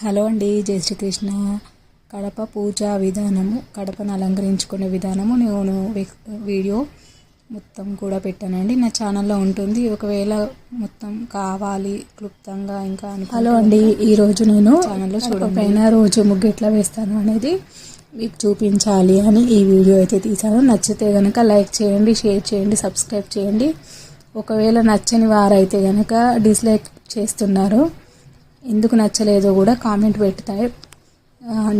Hello అండి జై శ్రీకృష్ణ. కడప పూజా విధానము కడపను అలంకరించుకునే విధానము నేను వీడియో మొత్తం కూడా పెట్టానండి. నా ఛానల్లో ఉంటుంది. ఒకవేళ మొత్తం కావాలి క్లుప్తంగా ఇంకా హలో అండి ఈరోజు నేను ఛానల్లో చూడకపోయినా రోజు ముగ్గు ఎట్లా వేస్తాను అనేది మీకు చూపించాలి అని ఈ వీడియో అయితే తీసాను నచ్చితే కనుక లైక్ చేయండి షేర్ చేయండి సబ్స్క్రైబ్ చేయండి. ఒకవేళ నచ్చని వారైతే కనుక డిస్లైక్ చేస్తున్నారు. ఎందుకు నచ్చలేదో కూడా కామెంట్ పెడతాయి.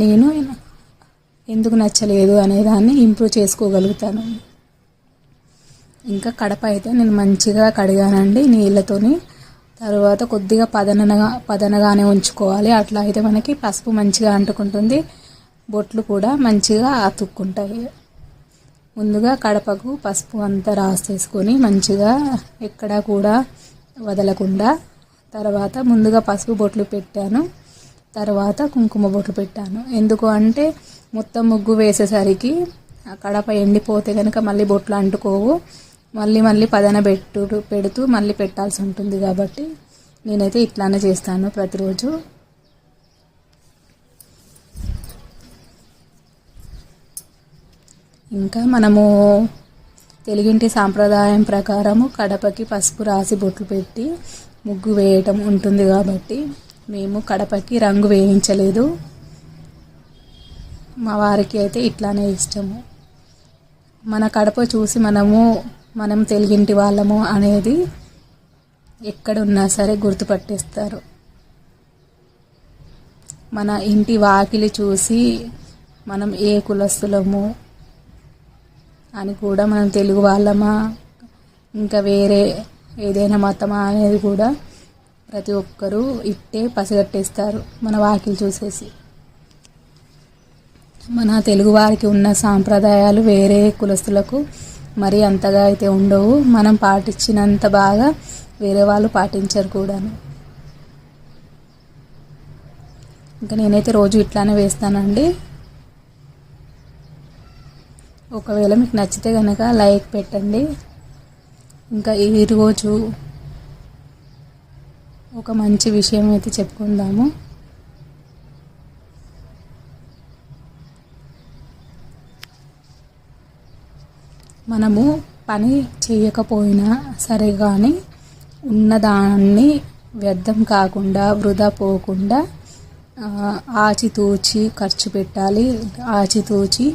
నేను ఎందుకు నచ్చలేదు అనేదాన్ని ఇంప్రూవ్ చేసుకోగలుగుతాను. ఇంకా కడప అయితే నేను మంచిగా కడిగానండి నీళ్ళతోని. తర్వాత కొద్దిగా పదనగా పదనగానే ఉంచుకోవాలి. అట్లా అయితే మనకి పసుపు మంచిగా అంటుకుంటుంది. బొట్లు కూడా మంచిగా అతుక్కుంటాయి. ముందుగా కడపకు పసుపు అంతా రాసేసుకొని మంచిగా ఎక్కడా కూడా వదలకుండా తర్వాత ముందుగా పసుపు బొట్లు పెట్టాను. తర్వాత కుంకుమ బొట్లు పెట్టాను. ఎందుకు అంటే మొత్తం ముగ్గు వేసేసరికి కడప ఎండిపోతే కనుక మళ్ళీ బొట్లు అంటుకోవు. మళ్ళీ మళ్ళీ పదన పెట్టు పెడుతూ మళ్ళీ పెట్టాల్సి ఉంటుంది కాబట్టి నేనైతే ఇట్లానే చేస్తాను ప్రతిరోజు. ఇంకా మనము తెలుగింటి సాంప్రదాయం ప్రకారము కడపకి పసుపు రాసి బొట్లు పెట్టి ముగ్గు వేయటం ఉంటుంది కాబట్టి మేము కడపకి రంగు వేయించలేదు. మా వారికి అయితే ఇట్లానే ఇష్టము. మన కడప చూసి మనము మనం తెలుగింటి వాళ్ళము అనేది ఎక్కడున్నా సరే గుర్తుపట్టేస్తారు. మన ఇంటి వాకిలి చూసి మనం ఏ కులస్తులము అని కూడా మనం తెలుగు వాళ్ళమా? ఇంకా వేరే ఏదైనా మతమా అనేది కూడా ప్రతి ఒక్కరూ ఇట్టే పసిగట్టేస్తారు మన వాకిలు చూసేసి. మన తెలుగు వారికి ఉన్న సాంప్రదాయాలు వేరే కులస్తులకు మరి అంతగా అయితే ఉండవు. మనం పాటించినంత బాగా వేరే వాళ్ళు పాటించరు కూడాను. ఇంకా నేనైతే రోజు ఇట్లానే వేస్తానండి. ఒకవేళ మీకు నచ్చితే కనుక లైక్ పెట్టండి. ఇంకా ఈరోజు ఒక మంచి విషయం అయితే చెప్పుకుందాము. మనము పని చేయకపోయినా సరే కానీ ఉన్నదాన్ని వ్యర్థం కాకుండా వృధా పోకుండా ఆచితూచి ఖర్చు పెట్టాలి. ఆచితూచి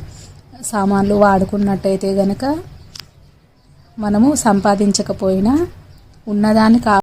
సామాన్లు వాడుకున్నట్టయితే కనుక మనము సంపాదించకపోయినా ఉన్నదాన్ని కా